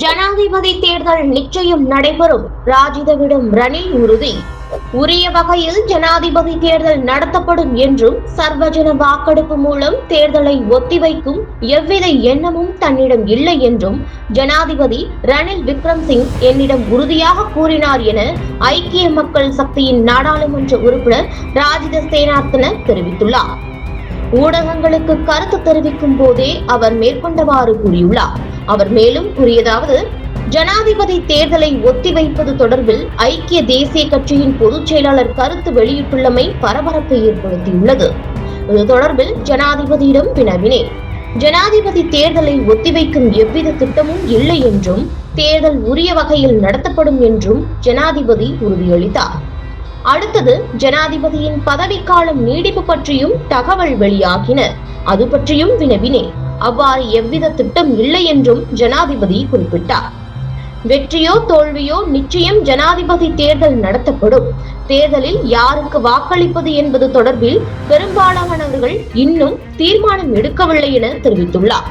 ஜனாதிபதி தேர்தல் நிச்சயம் நடைபெறும். ராஜிதவிடம் ரணில் உறுதி. உரிய வகையில் ஜனாதிபதி தேர்தல் நடத்தப்படும் என்றும் சர்வஜன வாக்கெடுப்பு மூலம் தேர்தலை ஒத்திவைக்கும் எவ்வித எண்ணமும் தன்னிடம் இல்லை என்றும் ஜனாதிபதி ரணில் விக்ரம்சிங் என்னிடம் உறுதியாக கூறினார் என ஐக்கிய மக்கள் சக்தியின் நாடாளுமன்ற உறுப்பினர் ராஜித சேனார்த்தன தெரிவித்துள்ளார். ஊடகங்களுக்கு கருத்து தெரிவிக்கும் போதே அவர் மேற்கொண்டவாறு கூறியுள்ளார். அவர் மேலும் கூறியதாவது ஜனாதிபதி தேர்தலை ஒத்திவைப்பது தொடர்பில் ஐக்கிய தேசிய கட்சியின் பொதுச் செயலாளர் கருத்து வெளியிட்டுள்ளமை பரபரப்பை ஏற்படுத்தியுள்ளது. இது தொடர்பில் ஜனாதிபதியிடம் வினவினேன். ஜனாதிபதி தேர்தலை ஒத்திவைக்கும் எவ்வித திட்டமும் இல்லை என்றும் தேர்தல் உரிய வகையில் நடத்தப்படும் என்றும் ஜனாதிபதி உறுதியளித்தார். அடுத்தது ஜனாதிபதியின் பதவிக்காலம் நீடிப்பு பற்றியும் தகவல் வெளியாகின. அது பற்றியும் வினவினேன். அவ்வாறு எவ்வித திட்டம் இல்லை என்றும் ஜனாதிபதி குறிப்பிட்டார். வெற்றியோ தோல்வியோ நிச்சயம் ஜனாதிபதி தேர்தல் நடத்தப்படும். தேர்தலில் யாருக்கு வாக்களிப்பது என்பது தொடர்பில் பெரும்பாலானவர்கள் இன்னும் தீர்மானம் எடுக்கவில்லை என தெரிவித்துள்ளார்.